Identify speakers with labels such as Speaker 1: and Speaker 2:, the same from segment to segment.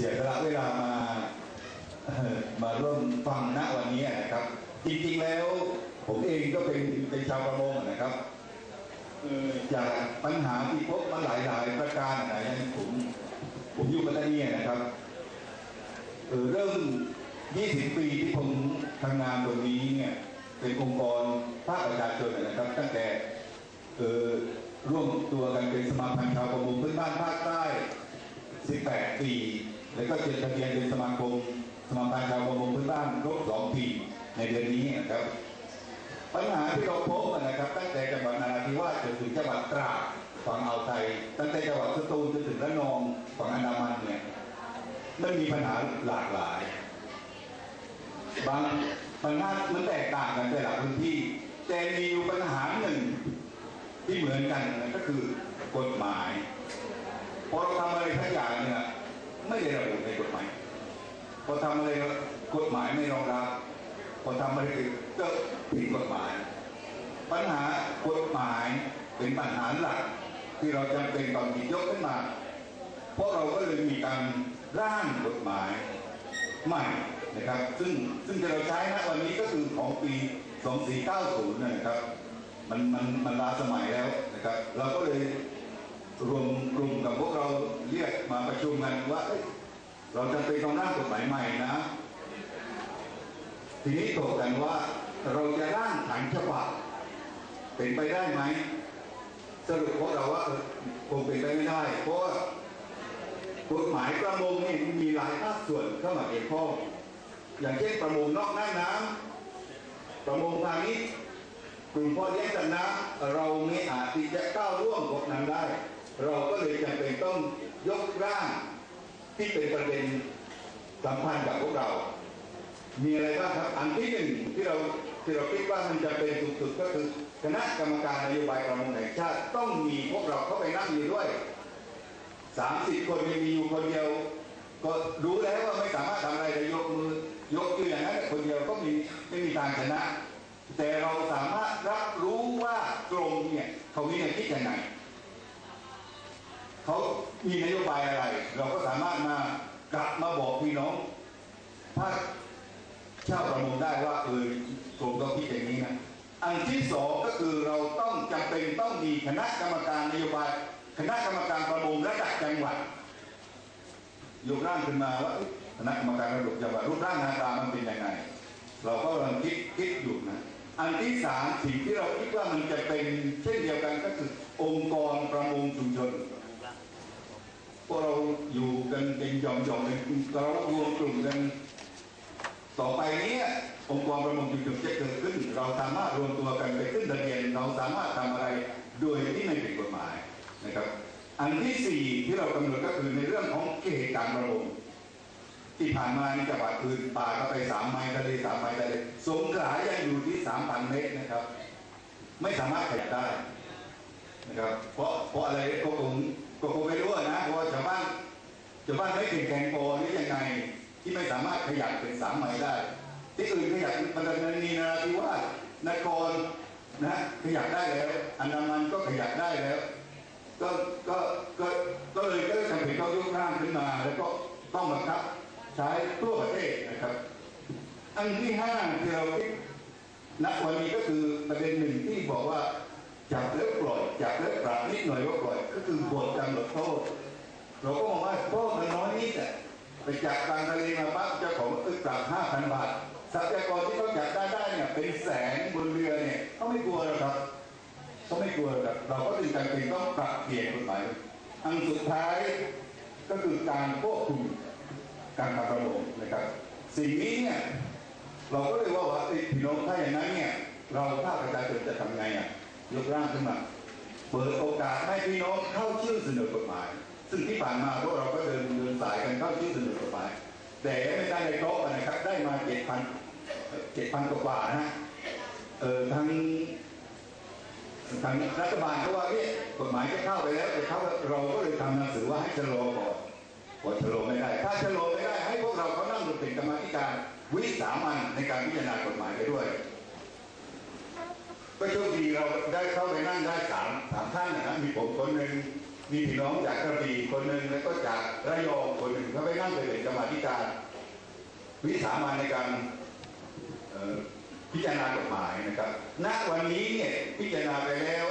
Speaker 1: เสียสละเวลามามาร่วมฟังณวันนี้นะครับ จริงๆแล้วผมเองก็เป็นเป็นชาวประมงนะครับเอ่อจากปัญหาที่พบมาหลายๆประการนะอย่างผมผมอยู่ปัตตานีนะครับเออเริ่ม 20 ปีที่ผมทำงานตรงนี้เนี่ยเป็นองค์กรภาคประชาชนนะครับ ตั้งแต่เออร่วมตัวกันเป็นสมาพันธ์ชาวประมงพื้นบ้านภาคใต้ 18 ปี แล้วก็จดทะเบียนเป็นสมาคมสมาพันธ์ชาวประมงพื้นบ้านครบ2ปีในเดือนนี้นะครับ ปัญหาที่เราพบนะครับตั้งแต่จังหวัดนราธิวาสจนถึงจังหวัดตราดฝั่งอ่าวไทยตั้งแต่จังหวัดสตูลจนถึงระนองฝั่งอันดามันเนี่ยมันมีปัญหาหลากหลาย บางปัญหามันแตกต่างกันแต่ละพื้นที่ แต่มีอยู่ปัญหาหนึ่งที่เหมือนกันนะก็คือกฎหมายพอเราทำอะไรทั้งอย่างเนี่ย ไม่ได้ระบุในกฎหมาย พอทำอะไรกฎหมายไม่รองรับ พอทำอะไรผิดก็ผิดกฎหมาย ปัญหากฎหมายเป็นปัญหาหลัก ที่เราจำเป็นต้องหยิบยกขึ้นมา เพราะเราก็เลยมีการร่างกฎหมายใหม่นะครับ ซึ่งซึ่งที่เราใช้นะวันนี้ก็คือของปี 2490 นะครับ มันมันมันลาสมัยแล้วนะครับ เราก็เลยรวมกับพวกเราเรียก มาประชุมกันว่าเราจะเป็นต้องร่างกฎหมายใหม่นะ ทีนี้ตกกันว่าเราจะร่างผังฉบับเป็นไปได้ไหมสรุปพวกเราว่าคงเป็นไปไม่ได้ เพราะกฎหมายประมงนี่มีหลายภาคส่วนเข้ามาเกี่ยวข้องอย่างเช่นประมงนอกหน้าน้ำประมงพาณิชย์กลุ่มพ่อเลี้ยงสัตว์น้ำเราไม่อาจที่จะก้าวล่วงกฎนั้นได้ เราก็เลยจำเป็นต้องยกร่างที่เป็นประเด็นสำคัญกับพวกเรา มีอะไรบ้างครับ อันที่หนึ่งที่เราที่เราคิดว่ามันจะเป็นสุดๆก็คือคณะกรรมการนโยบายประมงแห่งชาติต้องมีพวกเราเข้าไปนั่งอยู่ด้วย 30 คนยังมีอยู่คนเดียว ก็รู้แล้วว่าไม่สามารถทำอะไรแต่ยกมือยกอยู่อย่างนั้นคนเดียวก็มีไม่มีทางชนะ แต่เราสามารถรับรู้ว่ากรมเนี่ยเขามีแนวคิดยังไง เขามีนโยบายอะไร เราก็สามารถมากลับมาบอกพี่น้องภาคชาวประมงได้ว่าเออกรมต้องคิดอย่างนี้นะอันที่สองก็คือเราต้องจำเป็นต้องมีคณะกรรมการนโยบายคณะกรรมการประมงระดับจังหวัดยกร่างขึ้นมาว่าคณะกรรมการระดับจังหวัดรูปร่างหน้าตามันเป็นยังไง เราก็กำลังคิดคิดอยู่นะอันที่สามสิ่งที่เราคิดว่ามันจะเป็นเช่นเดียวกันก็คือองค์กรประมงชุมชน พวกเราอยู่กันเป็นหย่อมๆเป็นเรารวมกลุ่มกันต่อไปเนี้องค์กรประมงชุมชนจะเกิดขึ้น เราสามารถรวมตัวกันไปขึ้นทะเบียนเราสามารถทำอะไรโดยที่ไม่ผิดกฎหมายนะครับ อันที่สี่ที่เรากำหนดก็คือในเรื่องของเขตการประมงที่ผ่านมาในจังหวัดอื่นป่าก็ไปสามไมล์ทะเลสามไมล์ทะเลสงขลายังอยู่ที่สามพันเมตรนะครับ ไม่สามารถขยับได้นะครับ เพราะเพราะอะไรก็คง ก็คงไม่รู้นะว่าชาวบ้านชาวบ้านไม่เก่งแข่งพอหรือยังไง ที่ไม่สามารถขยับเป็นสามไมล์ได้ ที่อื่นขยับปัตตานีนราธิวาสนครนะขยับได้แล้วอันดามันก็ขยับได้แล้ว ก็ก็ก็ก็เลยก็จำเป็นต้องยกร่างขึ้นมา แล้วก็ต้องบังคับใช้ทั่วประเทศนะครับ อันที่ห้าที่เราคิดณวันนี้ก็คือประเด็นหนึ่งที่ ทกำหนดโทษเราก็มองว่าโทษมันน้อยนิดอะไปจับกลางทะเลมาปั๊บเจ้าของตึกปรับห้าพันบาททรัพยากรที่เขาจับได้ได้เนี่ยเป็นแสนบนเรือเนี่ยเขาไม่กลัวหรอกครับเขาไม่กลัวครับเราก็จึงจำเป็นต้องปรับเปลี่ยนกฎหมายอันสุดท้ายก็คือการควบคุมการทำประมงนะครับ สิ่งนี้เนี่ยเราก็เลยว่าว่าเอ้พี่น้องถ้าอย่างนั้นเนี่ยเราถ้าประชาชนจะทำไงอะยกร่างขึ้นมา เปิดโอกาสให้พี่น้องเข้าชื่อเสนอกฎหมาย ซึ่งที่ผ่านมาพวกเราก็เดินเดินสายกันเข้าชื่อเสนอกฎหมาย แต่ไม่ได้ในโต๊ะนะครับ ได้มาเจ็ดพันเจ็ดพันกว่านะเออทั้งทางรัฐบาลเขาว่าเนี่ยกฎหมายจะเข้าไปแล้วแต่เขาเราก็เลยทำหนังสือว่าให้ชะลอก่อนพอชะลอไม่ได้ ถ้าชะลอไม่ได้ให้พวกเราเขานั่งเป็นกรรมธิการวิสามันในการพิจารณากฎหมายไปด้วย ก็โชคดีเราได้เข้าไปนั่งได้สามสามท่านนะครับมีผมคนหนึ่งมีพี่น้องจากกระบี่คนหนึ่งแล้วก็จากระยองคนหนึ่งเขาไปนั่งเป็นกรรมาธิการ วิสามันในการพิจารณากฎหมายนะครับ ณ วันนี้เนี่ยพิจารณาไปแล้ว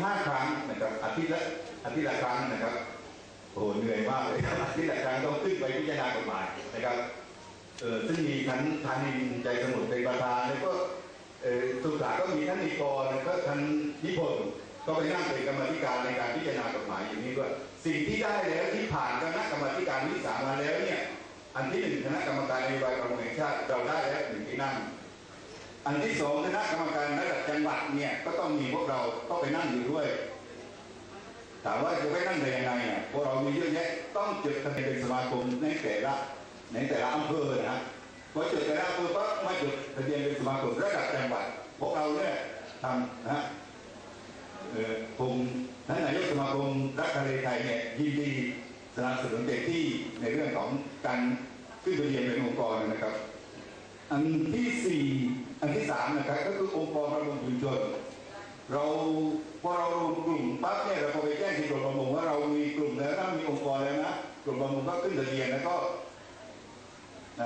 Speaker 1: 25 ครั้งนะครับอาทิตย์ละอาทิตย์ละครั้งนะครับ โอ้เหนื่อยมากเลยอาทิตย์ละครั้งต้องขึ้นไปพิจารณากฎหมายนะครับ ซึ่งมีท่านธานินใจสมุทรเป็นประธานแล้วก็สุขาก็มีท่านนิกรก็ท่านนิพนธ์ก็ไปนั่งเป็นกรรมธิการในการพิจารณากฎหมายอย่างนี้ด้วยสิ่งที่ได้แล้วที่ผ่านคณะกรรมธิการวิสามาแล้วเนี่ยอันที่หนึ่งคณะกรรมการนโยบายประมงแห่งชาติเราได้แล้วหนึ่งที่นั่งอันที่สองคณะกรรมการระดับจังหวัดเนี่ยก็ต้องมีพวกเราก็ไปนั่งอยู่ด้วยถามว่าจะไปนั่งได้ยังไงอะพวกเรามีเยอะแยะต้องจดทะเบียนเป็นสมาคมในแต่ละ ในแต่ละอำเภอนะฮะพอจดแต่ละอำเภอปั๊บมาจดทะเบียนเป็นสมาคมระดับจังหวัดพวกเราเนี่ยทำนะฮะอ่อผมท่านนายกสมาคมรักทะเลไทยเนี่ยยินดีสนับสนุนเต็มที่ในเรื่องของการขึ้นทะเบียนเป็นองค์กรนะครับ อันที่สี่อันที่สามนะครับก็คือองค์กรประมงชุมชนเราพอเรารวมกลุ่มปั๊บเนี่ยเราก็ไปแจ้งที่กรมประมงว่าเรามีกลุ่มแล้วนะมีองค์กรแล้วนะกรมประมงก็ขึ้นทะเบียนแล้วก็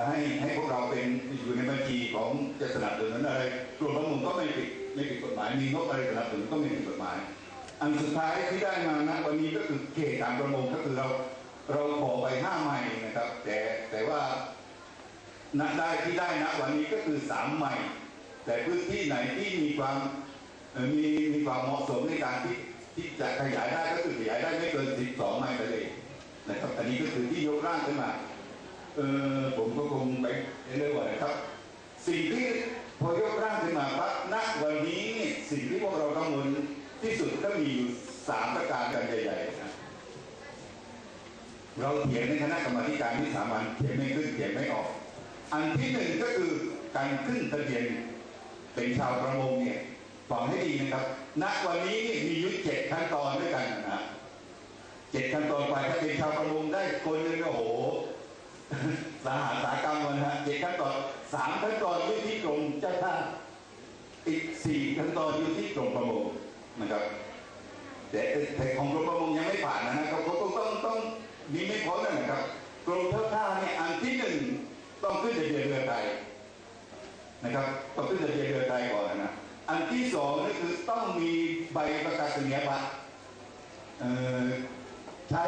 Speaker 1: ให้ให้พวกเราเป็นอยู่ในบัญชีของจะสนับสนุนอะไรกรมประมงก็ไม่ผิดไม่ผิดกฎหมาย มีงบอะไรสนับสนุนก็ไม่ผิดกฎหมาย อันสุดท้ายที่ได้มานะวันนี้ก็คือเขตการประมงก็คือเราเราขอไปห้าไมล์นะครับ แต่แต่ว่าณได้ที่ได้ณวันนี้ก็คือสามไมล์แต่พื้นที่ไหนที่มีความมีมีความเหมาะสมในการที่ที่จะขยายได้ก็คือขยายได้ไม่เกิน 12 ไมล์ทะเลนะครับ อันนี้ก็คือที่ยกร่างขึ้นมา เออผมก็คงไปเรื่อยๆนะครับ สิ่งที่พอยกร่างขึ้นมาปั๊บณวันนี้เนี่ยสิ่งที่พวกเรากังวลที่สุดก็มีอยู่สามประการกันใหญ่ๆนะเราเถียงในคณะกรรมาการวิสามันเถียงไม่ขึ้นเถียงไม่ออก อันที่หนึ่งก็คือการขึ้นทะเบียนเป็นชาวประมงเนี่ยฟังให้ดีนะครับ ณ วันนี้มีอยุทธเจ็ดขั้นตอนด้วยกันนะเจ็ดขั้นตอนไปถ้าเป็นชาวประมงได้คนหนึงก็โอ้โห สาหัสสากรรมมันฮะเจ็ดขั้นตอนสามขั้นตอนอยู่ที่กรมเจ้าท่าอีกสี่ขั้นตอนอยู่ที่กรมประมงนะครับแต่แต่ของกรมประมงยังไม่ผ่านนะครับเขาต้องต้องต้องมีไม่พอนั่นะครับกรมเจ้าท่าเนี่ยอันที่หนึ่งต้องขึ้นทะเบียนเรือไทยนะครับต้องขึ้นทะเบียนเรือไทยก่อนนะอันที่สองนี่คือต้องมีใบประกาศนียบัตรใช้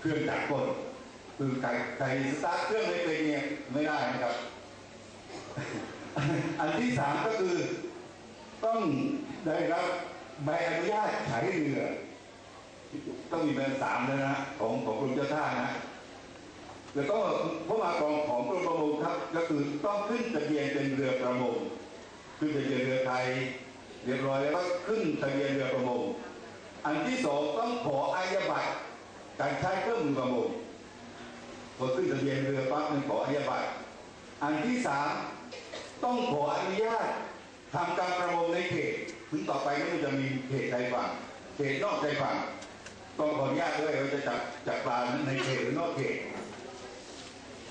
Speaker 1: เครื่องจักรกล คือไก่ไก่สตาร์ทเครื่องไม่เป็นเนี่ยไม่ได้นะครับ อันที่สามก็คือ ต้องได้รับใบอนุญาตขายเรือ ต้องมีเป็นสามแล้วนะของของกรมเจ้าท่านะแล้วก็พวกมากองของกรมประมงครับ ก็คือต้องขึ้นทะเบียนเป็นเรือประมงขึ้นทะเบียนเรือไทยเรียบร้อยแล้วก็ขึ้นทะเบียนเรือประมงอันที่สองต้องขออายบัตรการใช้เครื่องมือประมง พอขึ้นทะเบียนเรือปั๊บมันขออายับัตอันที่สามต้องขออนุญาตทำการประมงในเขตถึงต่อไปก็มันจะมีเขตชายฝั่งเขตนอกชายฝั่งต้องขออนุญาตด้วยว่าจะจับจับปลาในเขตหรือนอกเขต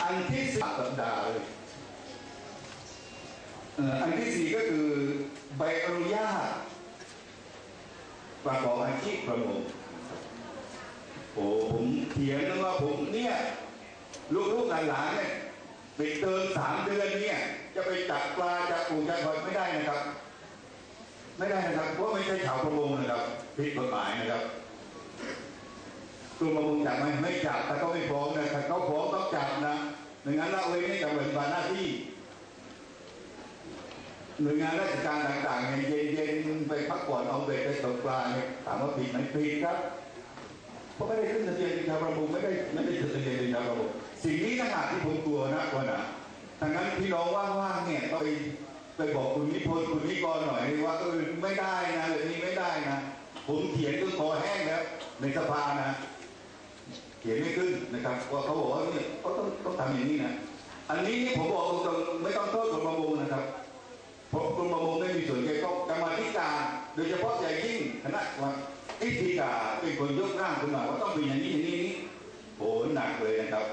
Speaker 1: อันที่สี่สัปดาห์เลยอันที่สี่ก็คือใบอนุญาตประกอบอาชีพประมงโอ้ผมเถียงนะว่าผมเนี่ย ลูกๆหลานๆเนี่ยปิดเทอมสามเดือนเนี่ยจะไปจับปลาจับปูจับหอยไม่ได้นะครับ ไม่ได้นะครับเพราะไม่ใช่ชาวประมงนะครับผิดกฎหมายนะครับกรมประมงจับไหมไม่จับแต่ก็ไม่ฟ้องนะถ้าเขาฟ้องต้องจับนะหน่วยงานละเว้นให้กับปฏิบัติหน้าที่หน่วยงานราชการต่างๆเยเย็นๆไปพักผ่อนเอาเบ็ดไปตกปลาเนี่ยถามว่าผิดไหมผิดครับ เพราะไม่ได้ขึ้นทะเบียนเป็นชาวประมงไม่ได้ไม่ได้จดทะเบียนเป็นชาวประมงสิ่งนี้ต่างหากที่ผมกลัวนะกว่านะดังนั้นพี่น้องว่างๆเนี่ยก็ไปไปบอกคุณนิพนธ์คุณนิกรหน่อยว่าเออไม่ได้นะแบบนี้ไม่ได้นะผมเขียนจนคอแห้งแล้วในสภานะเขียนไม่ขึ้นนะครับว่าเขาบอกว่าเนี่ยเขาต้องต้องทำอย่างนี้นะอันนี้นี่ผมบอกตรงๆไม่ต้องโทษกรมประมงนะครับเพราะกรมประมงไม่มีส่วนเกี่ยวข้องกรรมธิการ โดยเฉพาะอย่างยิ่งคณะ อิทธิกาเป็นคนยกร่างขึ้นมาว่าต้องเป็นอย่างนี้อย่างนี้นี่โหหนักเลยนะครับ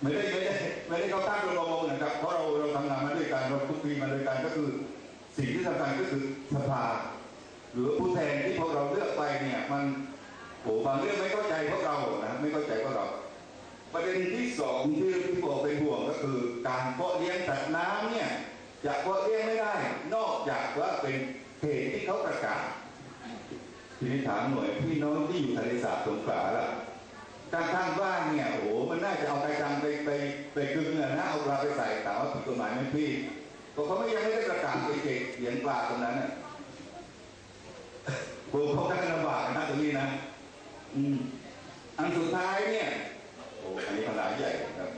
Speaker 1: ไม่ได้ไม่ได้ไม่ได้เขาตั้งกรมประมงนะครับ เพราะเราเราทำงานมาด้วยกันเราทุกปีมาด้วยกันก็คือ สิ่งที่สำคัญก็คือสภาหรือผู้แทนที่พวกเราเลือกไปเนี่ยมันโอ้บางเรื่องไม่เข้าใจพวกเรานะไม่เข้าใจพวกเรา ประเด็นที่สองที่ที่บอกเป็นห่วงก็คือ การเพาะเลี้ยงสัตว์น้ำเนี่ยจะเพาะเลี้ยงไม่ได้ นอกจากว่าเป็นเหตุที่เขาประกาศ ทีนี้ถามหน่วยพี่น้องที่อยู่ทะเลสาบสงขลาล่ะการข้างบ้านเนี่ยโอ้โหมันน่าจะเอาไปจังไปไปไปกึ่งอะนะเอาปลาไปใส่แต่ว่าผิดกฎหมายไหมพี่ก็เขาไม่ยังไม่ได้ประกาศไปเก็บเหรียญปลาตรงนั้นน่ะโอ้เขาก็ลำบากนะตรงนี้นะอืมอันสุดท้ายเนี่ยโอ้อันนี้ปัญหาใหญ่ครับ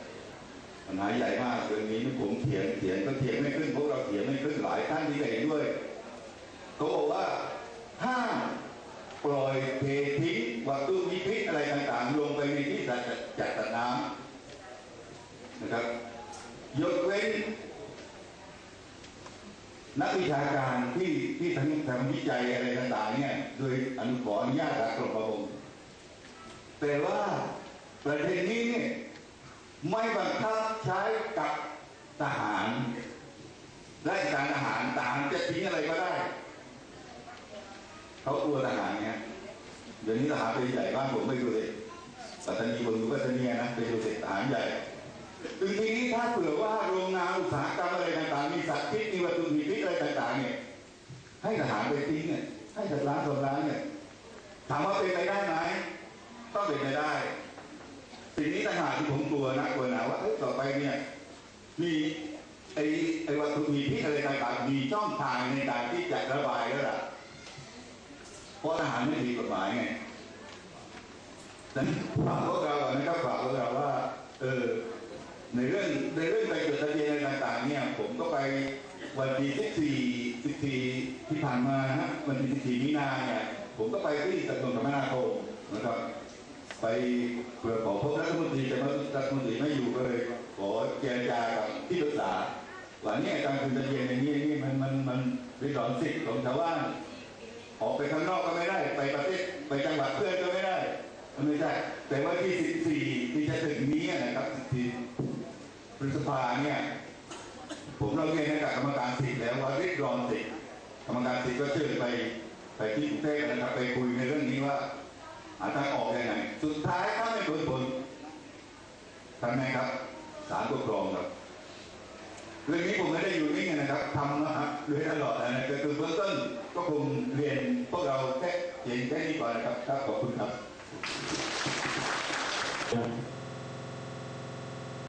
Speaker 1: ปัญหาใหญ่มากเรื่องนี้ผมเถียงเถียงก็เถียงไม่ขึ้นพวกเราเถียงไม่ขึ้นหลายท่านที่เห็นด้วยเขาบอกว่าห้าม ปล่อยเททิ้งวัตถุมีพิษอะไรต่างๆลงไปในที่จัดจัดจัดน้ำนะครับ ยกเว้น นักวิชาการที่ที่ทำทำวิจัยอะไรต่างๆเนี่ยโดยอนุขออนุญาตจากกรมประมงแต่ว่าประเด็นนี้เนี่ยไม่บังคับใช้กับทหารราชการทหารทหารจะทิ้งอะไรก็ได้ เขากลัวทหารไงเดี๋ยวนี้ทหารเป็นใหญ่บ้านผมไม่ดูเลยปัตตานีผมอยู่ปัตตานีนะไปดูเสร็จทหารใหญ่ถึงทีนี้ถ้าเผื่อว่าโรงงานอุตสาหกรรมอะไรต่างๆมีสารพิษมีวัตถุมีพิษอะไรต่างๆเนี่ยให้ทหารไปทิ้งเนี่ยให้จัดร้านสดร้านเนี่ยถามว่าเป็นไปได้ไหมก็เป็นไปได้สิ่งนี้ต่างหากที่ผมกลัวนะกลัวหนาว่าเอ้ยต่อไปเนี่ยมีไอ้ไอ้วัตถุมีพิษอะไรต่างๆมีช่องทางในการที่จะระบายแล้วล่ะ เพราะทหารไม่มีกฎหมายไงดังนั้นฝากพวกเราก่อนะครับฝากพวกเราว่าเออในเรื่องในเรื่องไปจดทะเบียนอะไรต่างๆ เนี่ย ผมก็ไปวันที่14 14ที่ผ่านมานะวันที่14มีนาเนี่ยผมก็ไปที่กระทรวงคมนาคมนะครับ ไปเพื่อขอพบรัฐมนตรีแต่รัฐมนตรีไม่อยู่ก็เลยขอเจรจากับที่ปรึกษาว่าเนี่ยการคืนทะเบียนอย่างนี้นี่มันมันมันเป็นสอนสิทธิ์ของชาวบ้าน ออกไปข้างนอกก็ไม่ได้ ไปประเทศไปจังหวัดเพื่อนก็ไม่ได้ไม่ใช่แต่ว่าที่14ที่จะถึงนี้นะครับ14พฤษภาเนี่ย ผมเราเรียนให้กับกรรมการสิทธิ์แล้วว่าเรียกร้องสิทธิ์กรรมการสิทธิ์ก็เชิญไปไปที่กรุงเทพนะครับไปคุยในเรื่องนี้ว่าหาทางออกยังไงสุดท้ายถ้าไม่เปิดผลทำไงครับศาลปกครองครับเรื่องนี้ผมไม่ได้อยู่นิ่งนะครับทำนะครับเรื่อยตลอดนะก็คือเบื้องต้น ก็คงเรียนพวกเราแค่เพียงแค่นี้ก่อนนะครับครับขอบคุณครับ